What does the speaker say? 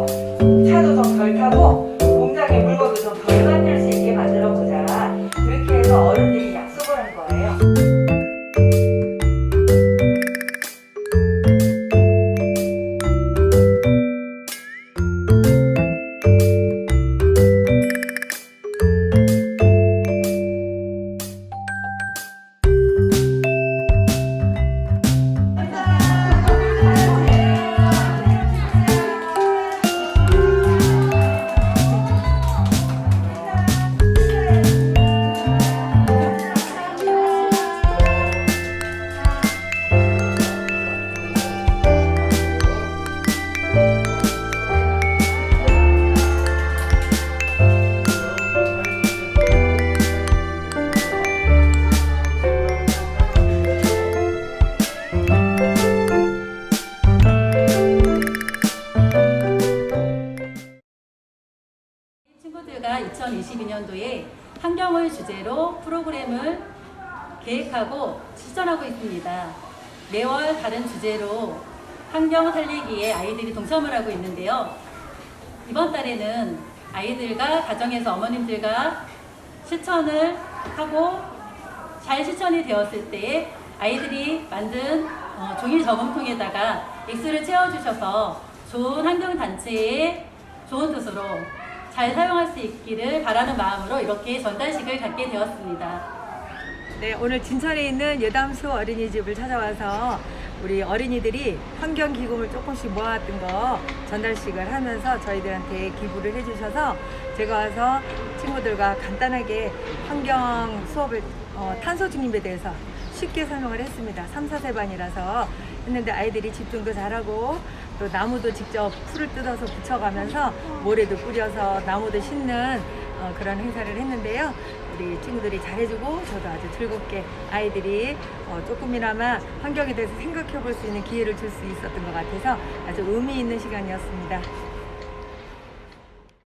了。 2022년도에 환경을 주제로 프로그램을 계획하고 실천하고 있습니다. 매월 다른 주제로 환경 살리기에 아이들이 동참을 하고 있는데요. 이번 달에는 아이들과 가정에서 어머님들과 실천을 하고 잘 실천이 되었을 때 아이들이 만든 어, 종이 저금통에다가 X를 채워주셔서 좋은 환경단체의 좋은 뜻으로 잘 사용할 수 있기를 바라는 마음으로 이렇게 전달식을 갖게 되었습니다. 네, 오늘 진천에 있는 여담수 어린이집을 찾아와서 우리 어린이들이 환경기금을 조금씩 모았던 거 전달식을 하면서 저희들한테 기부를 해주셔서 제가 와서 친구들과 간단하게 환경 수업을 어, 탄소 중립에 대해서 쉽게 설명을 했습니다. 3, 4세 반이라서 했는데 아이들이 집중도 잘하고 또 나무도 직접 풀을 뜯어서 붙여가면서 모래도 뿌려서 나무도 심는 어, 그런 행사를 했는데요. 우리 친구들이 잘해주고 저도 아주 즐겁게 아이들이 어, 조금이나마 환경에 대해서 생각해 볼 수 있는 기회를 줄 수 있었던 것 같아서 아주 의미 있는 시간이었습니다.